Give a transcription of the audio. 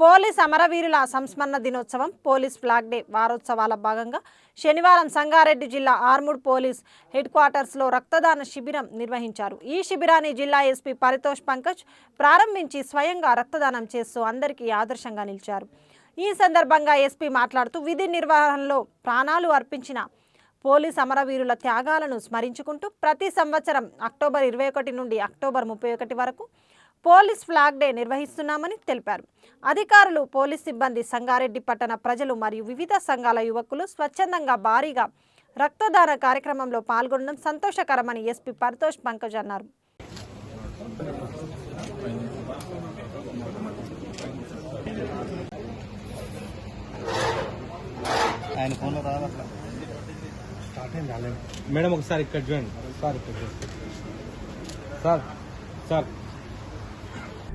Police అమరవీరుల సంస్మరణ దినోత్సవం పోలీస్ ఫ్లాగ్ డే వారోత్సవాల భాగంగా శనివారం సంగారెడ్డి జిల్లా ఆర్ముడ్ పోలీస్ హెడ్ క్వార్టర్స్లో రక్తదాన శిబిరం నిర్వహించారు. ఈ శిబిరాన్ని జిల్లా ఎస్పీ పరితోష్ పంకజ్ ప్రారంభించి స్వయంగా రక్తదానం చేస్తూ అందరికీ ఆదర్శంగా నిలిచారు. ఈ సందర్భంగా ఎస్పీ మాట్లాడుతూ విధి నిర్వహణలో ప్రాణాలు అర్పించిన పోలీస్ అమరవీరుల త్యాగాలను స్మరించుకుంటూ ప్రతి సంవత్సరం అక్టోబర్ ఇరవై ఒకటి నుండి అక్టోబర్ ముప్పై ఒకటి వరకు పోలీస్ ఫ్లాగ్ డే నిర్వహిస్తున్నామని తెలిపారు. అధికారులు పోలీస్ సిబ్బంది సంగారెడ్డి పట్టణ ప్రజలు మరియు వివిధ సంఘాల యువకులు స్వచ్ఛందంగా భారీగా రక్తదాన కార్యక్రమంలో పాల్గొనడం సంతోషకరమని ఎస్పీ పరితోష్ పంకజ్ అన్నారు. ఆయన ఫోన్లో రావట్లా? మేడం ఒకసారి ఇక్కడ చూడండి. సార్ ఇక్కడ చూడండి సార్ సార్.